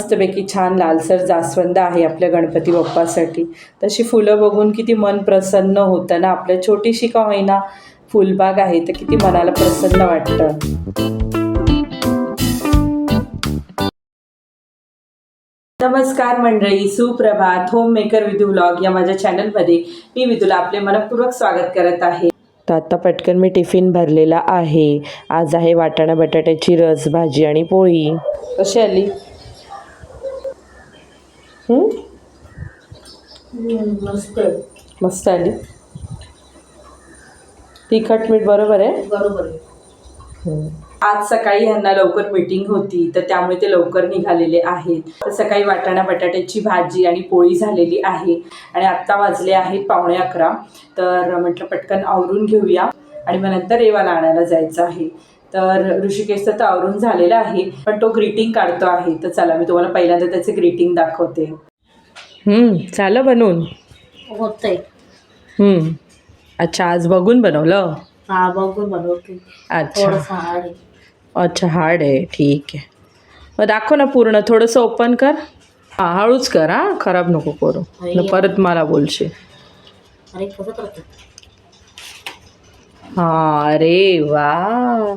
मस्तपैकी छान लालसर जास्वंद आहे आपल्या गणपती बाप्पासाठी. तशी फुलं बघून किती मन प्रसन्न होतं ना. आपल्या छोटीशी का होईना फुलबाग आहे तर किती मनाला प्रसन्न वाटतं. नमस्कार मंडळी सुप्रभात. होम मेकर विदू व्लॉग या माझ्या चॅनलमध्ये मी विधूला आपले मनपूर्वक स्वागत करत आहे. तर आता पटकन मी टिफिन भरलेला आहे. आज आहे वाटाणा बटाट्याची रस भाजी आणि पोळी. कशी आली? हं? मस्त मस्त आली. तिखट मीठ बरोबर आहे? बरोबर आहे. आज सकाळी ह्यांना लवकर मीटिंग होती तर त्यामुळे ते लवकर निघालेले आहेत. तर सकाळी वाटाणा बटाट्याची भाजी आणि पोळी झालेली आहे. आणि आत्ता वाजले आहेत पावणे अकरा. तर म्हटलं पटकन आवरून घेऊया. आणि मग नंतर रेवाला आणायला जायचं आहे. तर ऋषिकेशचं तर आवरून झालेलं आहे पण तो ग्रीटिंग काढतो आहे. तर चला मी तुम्हाला पहिल्यांदा त्याचे ग्रीटिंग दाखवते. झालं बनवून? होतंय. अच्छा आज बघून बनवलं? हा बघून बनवते. अच्छा. अच्छा हार्ड आहे. ठीक आहे. मग दाखव ना पूर्ण. थोडंसं ओपन कर. हां हळूच कर हां. खराब नको करू. न परत मला बोलशील. हां अरे वा.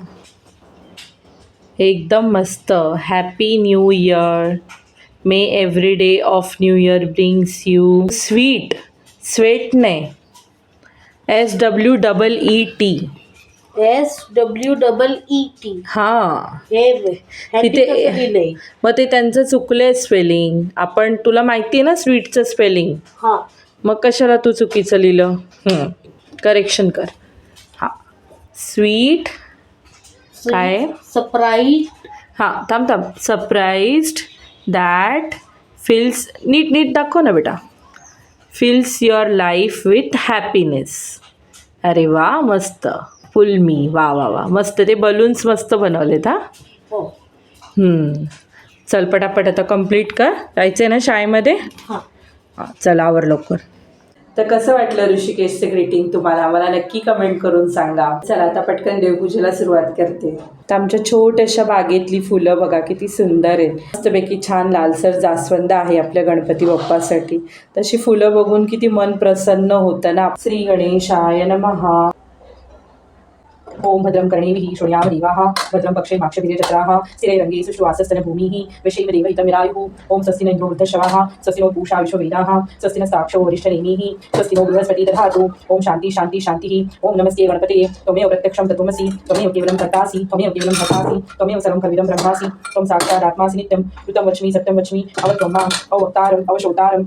एकदम मस्त. Happy new year may every day of new year brings you sweet sweat नाही. S W double E T S W double E T हां. हे तिथे- मग ते त्यांचं चुकलं स्पेलिंग आपण तुला माहिती आहे ना स्वीटचं स्पेलिंग हा. मग कशाला तू चुकीचं लिहिलं? करेक्शन कर. हां. स्वीट काय? सरप्राईज हां थांब थांब. सरप्राईज्ड दॅट फिल्स नीट नीट दाखव ना बेटा. Fills your life with happiness अरे वा मस्त. फुल मी. वा वा वा. मस्त. ते बलून्स मस्त बनवलेत हां? हो. हम्म. चल पटापट आता कंप्लीट कर. जायचं आहे ना शाळेमध्ये? चल आवर लवकर. तर कसं वाटलं ऋषिकेशचं ग्रीटिंग तुम्हाला? मला नक्की कमेंट करून सांगा. चला आता पटकन देवपूजेला सुरुवात करते. तर आमच्या छोट्याशा बागेतली फुलं बघा किती सुंदर आहेत. मस्तपैकी छान लालसर जास्वंद आहे आपल्या गणपती बाप्पासाठी. तशी फुलं बघून किती मन प्रसन्न होतं ना. श्री गणेशाय नमहा ओम भद्रं कर्णीभिः शृणुयाम देवाः भद्रं पक्षे माक्षभिर्यजत्राः स्थिरैरङ्गे सुश्वासस्तनभूमिः विषैर्देवैतमिरायुः ॐ स्वस्ति न इन्द्रो वृद्धश्रवाः स्वस्ति नो पूषा विश्ववेदाः स्वस्ति न साक्षो वरिष्ठनेमिः स्वस्ति नो बृहस्पति दधातु ॐ शान्ति शान्ति शान्तिः ॐ नमस्ते गणपते त्वमेव प्रत्यक्षं तत्त्वमसि त्वमेव केवलं कर्तासि त्वमेव केवलं भर्तासि त्वमेव सर्वं कविदं ब्रह्मासि त्वं साक्षादात्मासि नित्यं ऋतं वच्मि सत्यं वच्मि अवत्वं अवतारम् अवशोतारम्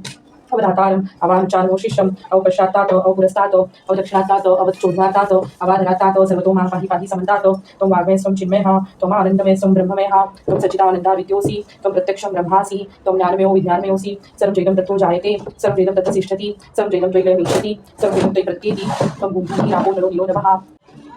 अवधातारम अवधातारम् शिष्यम अवपश्चात्तात् अवपुरस्तात् अवदक्षिणात्तात् अवचोद्धातात् अवाधरात्तात् सर्वतो मां पाहि पाहि समन्तात् त्वं वाग्मे स्वं चिन्मयः त्वम् आनन्दमे स्वं ब्रह्ममयः त्वं सच्चिदानन्दा विद्योऽसि त्वं प्रत्यक्षं ब्रह्मासि त्वं ज्ञानमेव विज्ञानमेवसि सर्वं चैदं तत्त्वं जायते सर्वं चैदं तत्र तिष्ठति सर्वं चैदं त्वयिलयमिष्यति सर्वं चैदं त्वयि प्रत्येति त्वं बुद्धिः रामो नरो नीलो नमः।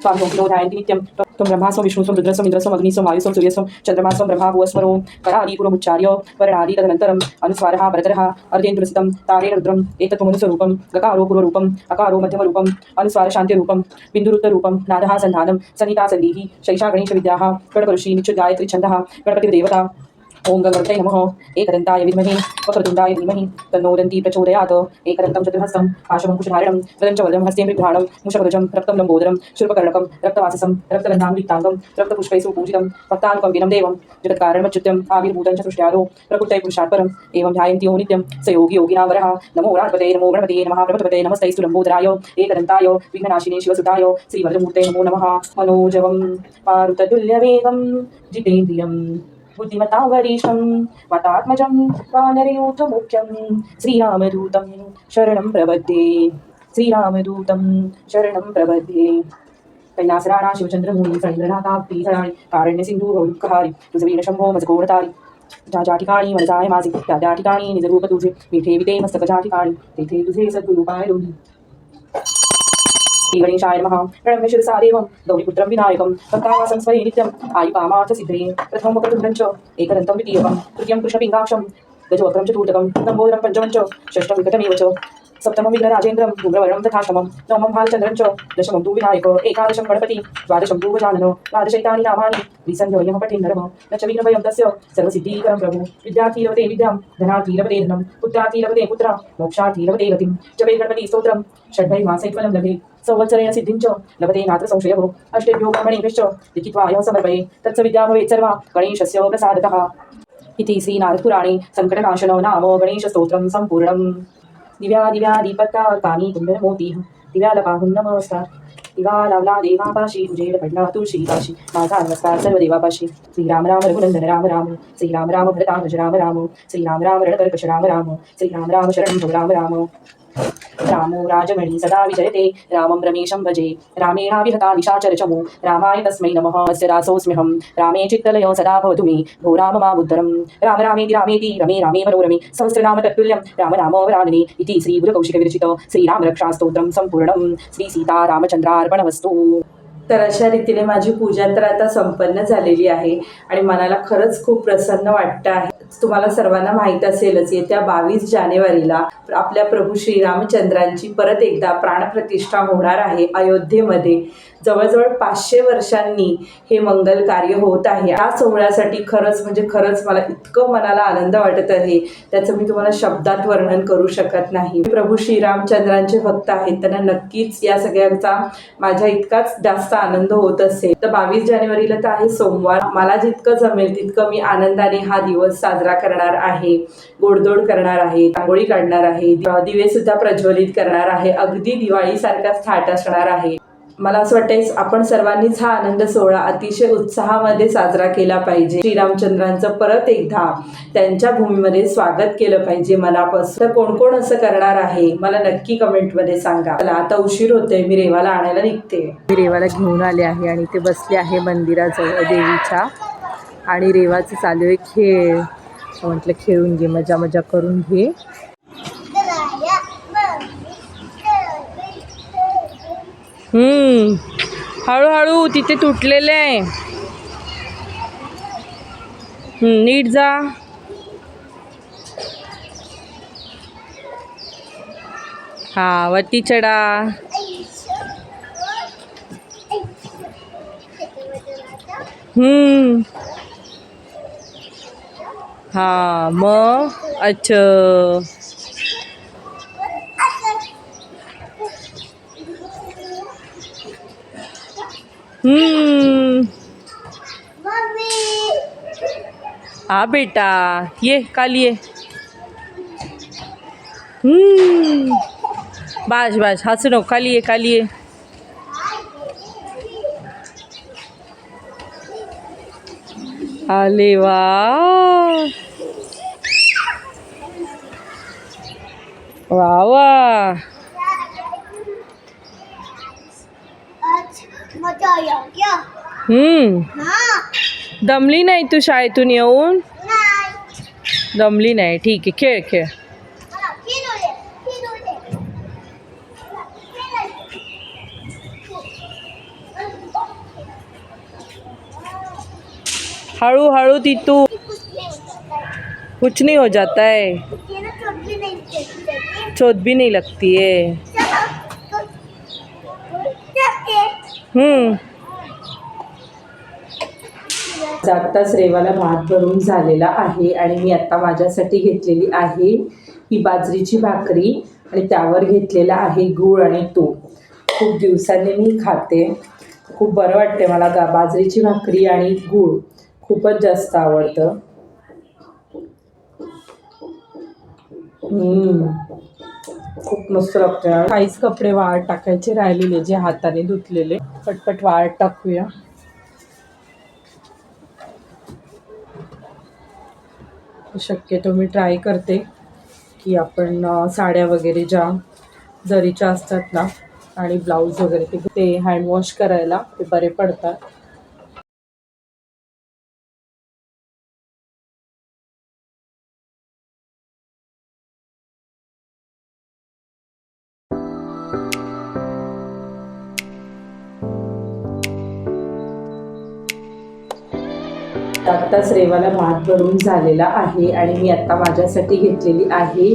स्वामिनो योगिरोधायन्ति नित्यं त्वं ब्रह्मास्वं विष्णुस्वं रुद्रस्वं इन्द्रस्वं अग्निस्वं वायुस्वं सूर्यस्वं चन्द्रमास्वं ब्रह्मा भुवस्वरो करादि पूर्वमुच्चार्य वर्णादि तदनन्तरम् अनुस्वारः परतरः अर्धेन्द्रसितं तारेण रुद्रम् एतत्त्वमनुस्वरूपं गकारो पूर्वरूपम् अकारो मध्यमरूपम् अनुस्वारशान्त्यरूपं बिन्दुरुत्तरूपं नादः सन्धानं सन्निता सन्धिः शैषा गणेशविद्याः गणकऋषि निच्युगायत्री छन्दः गणपतिदेवता ओम गणपतये नमः। एकदन्ताय विद्महे वक्रतुण्डाय धीमहि तन्नो दन्ती प्रचोदयात्। एकदन्तं चतुर्हस्तं पाशमङ्कुशधारिणं वदं च वदं हस्ते मृघ्राणं मुषभुजं रक्तं लम्बोदरं शुल्पकर्णकं रक्तवाससं रक्तगन्धान्विताङ्गं रक्तपुष्पैः पूजितं भक्तानुकम्पिनं देवं जगत्कारणमच्युत्यम् आविर्भूतं च सृष्ट्यादो प्रकृतये पुरुषात् परम् एवं ध्यायन्ति यो नित्यं स योगी योगिना वरः नमो गणपते नमो गणपते नमः प्रभृतपते नमस्तैस्तु लम्बोदराय एकदन्ताय विघ्ननाशिने शिवसुताय श्रीवरदमूर्ते नमो नमः। मनोजवं पारुततुल्यवेगं जितेन्द्रियम्। बुद्धिमतां वरिष्ठं मतात्मजं वानरयूथमुख्यं श्रीरामदूतं शरणं प्रपद्ये श्रीरामदूतं शरणं प्रपद्ये कैलासराणा शिवचंद्रमूळी फणींद्रनाथाब्धी झळाळी कारण्य सिंधू दुःखहारी शंभो मज कोणतारी ज्या ज्या ठिकाणी मला माझे त्या त्या ठिकाणी निज तुझे मिठे ठेविते मस्तक ज्या ठिकाणी तेथे तुझे सद्गुरु पाय श्रीगणेशाय नमः। प्रणम्य गौरीपुत्रं विनायकं भक्तावासं स्वये नित्यम् आयुकामार्थ सिद्धे प्रथमं वक्रतुण्डं च एकदन्तं द्वितीयकं तृतीयं कृष्णपिङ्गाक्षं गजवक्रं चतुर्थकं नम्बोदरं पञ्चमं च षष्ठं विकटमेव च सप्तमं विघ्नराजेन्द्रं धूम्रवर्णं तथाष्टमं नवमं भालचन्द्रं च दशमं तु विनायक एकादशं गणपति द्वादशं तु गजानन द्वादशैतानि नामानि विसञ्जयं पठे नरः। न च विघ्नभयं तस्य सर्वसिद्धीकरं प्रभु। विद्यार्थी लभते विद्यां धनार्थी लभते धनं पुत्रार्थी लभते पुत्रा मोक्षार्थी लभते गतिं। जपे गणपति स्तोत्रं षड्भै मासैफलं लभे। संवत्सरेण सिद्धिं च लभते नात्र संशयः अष्टेभ्यो ब्रह्मणेभ्यश्च लिखित्वा यः समर्पये। तत्स विद्या भवेत् सर्वा। गणेशस्य प्रसादतः। इति श्रीनारदपुराणे सङ्कटनाशनो नाम गणेशस्तोत्रं सम्पूर्णम्। दिव्या दिव्या दीपकानि कुण्डलमोतिः दिव्यालपाहुं नमस्कार। दिवा लावला देवापाशी। उजेड पडला तुळशीपाशी माझा नमस्कार। सर्व देवापाशी। श्रीराम राम रघुनंदन राम राम। श्रीराम राम भरतामज राम राम। श्रीराम राम रणकर्कश राम राम। श्रीराम राम शरण भो राम राम। रामो राजमणि सदा विजयते रामं रमेशं भजे। रामेणाविहता निशाचरचमु रामाय तस्मै नमः अस्य दासोऽस्म्यहं रामे चित्तलयो सदा भवतु मे भो राम मामुद्धरं राम रामेति रामेति रमे रामे मनोरमे। सहस्रनाम तत्तुल्यं राम रामोवरानने इति श्रीगुरुकौशिकविरचित। श्रीरामरक्षास्तोत्रं सम्पूर्णं श्रीसीतारामचन्द्रार्पणमस्तु तर अशा रीतीने माझी पूजा तर आता संपन्न झालेली आहे आणि मनाला खरंच खूप प्रसन्न वाटतं आहे. तुम्हाला सर्वांना माहीत असेलच येत्या बावीस जानेवारीला आपल्या प्रभू श्रीरामचंद्रांची परत एकदा प्राणप्रतिष्ठा होणार आहे अयोध्येमध्ये. जवळजवळ पाचशे वर्षांनी हे मंगल कार्य होत आहे. या सोहळ्यासाठी खरंच म्हणजे खरंच मला इतकं मनाला आनंद वाटत आहे. त्याचं मी तुम्हाला शब्दात वर्णन करू शकत नाही. प्रभू श्रीरामचंद्रांचे भक्त आहेत. त्यांना नक्कीच या सगळ्यांचा माझ्या इतकाच जास्त आनंद होत असेल. तर बावीस जानेवारीला तर आहे सोमवार. मला जितकं जमेल तितकं मी आनंदाने हा दिवस साजरा करणार आहे. गोडदोड करणार आहे. रांगोळी काढणार आहे. दिवे सुद्धा प्रज्वलित करणार आहे. अगदी दिवाळीसारखाच थाट असणार आहे. मला असं वाटतंय आपण सर्वांनीच हा आनंद सोहळा अतिशय उत्साहामध्ये साजरा केला पाहिजे. श्रीरामचंद्रांचं परत एकदा त्यांच्या भूमीमध्ये स्वागत केलं पाहिजे मनापासून. तर कोण कोण असं करणार आहे? मला नक्की कमेंटमध्ये सांगा. मला आता उशीर होतोय मी रेवाला आणायला निघते. मी रेवाला घेऊन आले आहे आणि ते बसले आहे मंदिराजवळ देवीच्या. आणि रेवाचं चालू आहे खेळ. म्हटलं खेळून घे मजा मजा करून घे. हळूहळू तिथे तुटलेले आहे. नीट जा. हा वरती चढा. हम्म. हा मग अच्छा. हा बेटा ये काल ये. हम्म. बाश बाश हसू नको खाली ये खाली ये. आले वा. वा वा. मज़ा आया क्या? हम्म। हाँ। दमली नाही तू शाळेतून येऊन नहीं दमली नाही ठीक आहे खेळ खेळ मला फिरू दे हळू हळू ती तू कुछ नहीं हो जाता है। चोट भी नहीं लगती है। आत्ताच रेवाला भात भरून झालेला आहे आणि मी आत्ता माझ्यासाठी घेतलेली आहे ही बाजरीची भाकरी आणि त्यावर घेतलेला आहे गूळ आणि तूप. खूप दिवसांनी मी खाते. खूप बरं वाटते मला गा बाजरीची भाकरी आणि गूळ खूपच जास्त आवडतं. खूप मस्त लागतं. काहीच कपडे वाळ टाकायचे राहिलेले जे हाताने धुतलेले. पटपट वाळत टाकूया. शक्यतो मी ट्राय करते की आपण साड्या वगैरे ज्या जरीच्या असतात ना आणि ब्लाऊज वगैरे ते हँडवॉश करायला ते बरे पडतात. आत्ताच रेवाला भात भरून झालेला आहे आणि मी आत्ता माझ्यासाठी घेतलेली आहे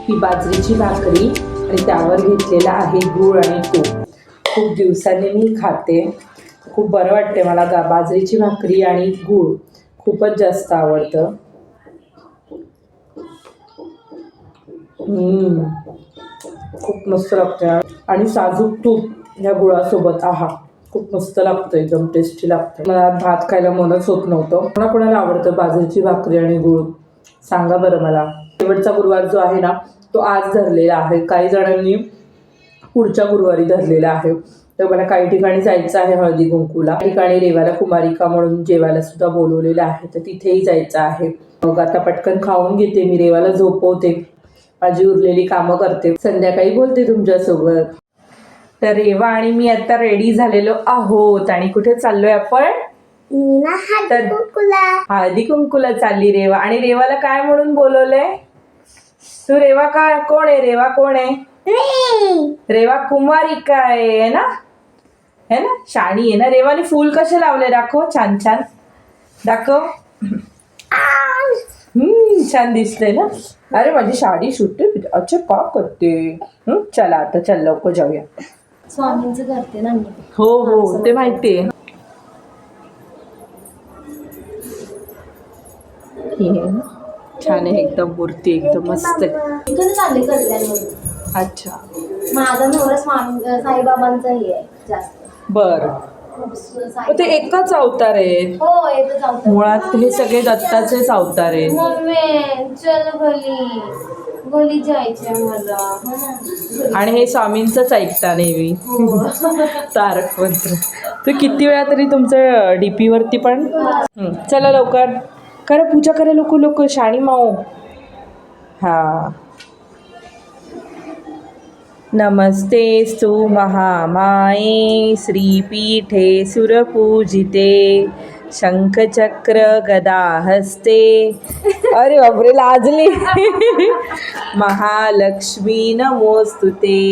ही बाजरीची भाकरी आणि त्यावर घेतलेला आहे गूळ आणि तूप. खूप दिवसांनी मी खाते. खूप बरं वाटते मला गा बाजरीची भाकरी आणि गूळ खूपच जास्त आवडतं. खूप मस्त लागतं आणि साजूक तूप ह्या गुळासोबत आहा. खूप मस्त लागतं एकदम टेस्टी लागतं. मला भात खायला मनच होत नव्हतं. कोणा कोणाला आवडतं बाजरीची भाकरी आणि गुळ? सांगा बरं मला. शेवटचा गुरुवार जो आहे ना तो आज धरलेला आहे. काही जणांनी पुढच्या गुरुवारी धरलेला आहे. तर मला काही ठिकाणी जायचं आहे हळदी कुंकूला. ठिकाणी रेवाला कुमारिका म्हणून जेवायला सुद्धा बोलवलेलं आहे. तर तिथेही जायचं आहे. मग आता पटकन खाऊन घेते. मी रेवाला झोपवते. माझी उरलेली कामं करते. संध्याकाळी बोलते तुमच्यासोबत. तर रेवा आणि मी आता रेडी झालेलो आहोत आणि कुठे चाललोय आपण? तर- हळदी कुंकूला चालली रेवा. आणि रेवाला काय म्हणून बोलवलंय? तू रेवा काय? कोण आहे? रेवा कोण आहे? रेवा कुमारिका आहे ना? है ना? शाणी आहे ना? रेवाने फूल कसे लावले? दाखव. छान छान. दाखव. हम्म छान दिसते ना? अरे माझी साडी सुटते अच्छा का करते? चला आता चल लवकर जाऊया. स्वामींचं करते ना मी हो हो ते माहिती आहे. छान आहे एकदम मूर्ती एकदम मस्त आहे. इकडे चालले कल्याणमध्ये अच्छा. माझा नवरा स्वामी साईबाबांचा हे आहे जास्त. बर. ते एकाच अवतार आहेत हो मुळात हे सगळे दत्ताचेच अवतार आहेत. मम्मी चल घरी घरी जायचंय आम्हाला आणि हे स्वामींचंच ऐकता नेहमी. तारक मंत्र. तू किती वेळा तरी तुमचं डीपी वरती पण? चला लवकर. करा पूजा करा लोक लोक शाणी माऊ. हा. नमस्ते महामाये श्रीपीठे सुरपूजिते. शंखचक्र गदा हस्ते अरे बापरे लाजले। महालक्ष्मी नमोस्तुते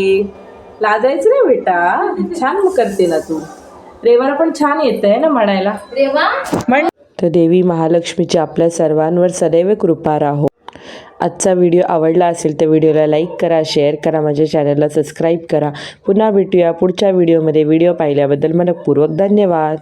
लाजायचं नाही बेटा छान करते ना तू. रेवाला पण छान येत आहे ना म्हणायला. रेवा? म्हण तर देवी महालक्ष्मीची आपल्या सर्वांवर सदैव कृपा राहो. आजचा व्हिडिओ आवडला असेल तर व्हिडिओला लाईक करा शेअर करा माझ्या चॅनलला सबस्क्राईब करा. पुन्हा भेटूया पुढच्या व्हिडिओमध्ये. व्हिडिओ पाहिल्याबद्दल मनपूर्वक धन्यवाद.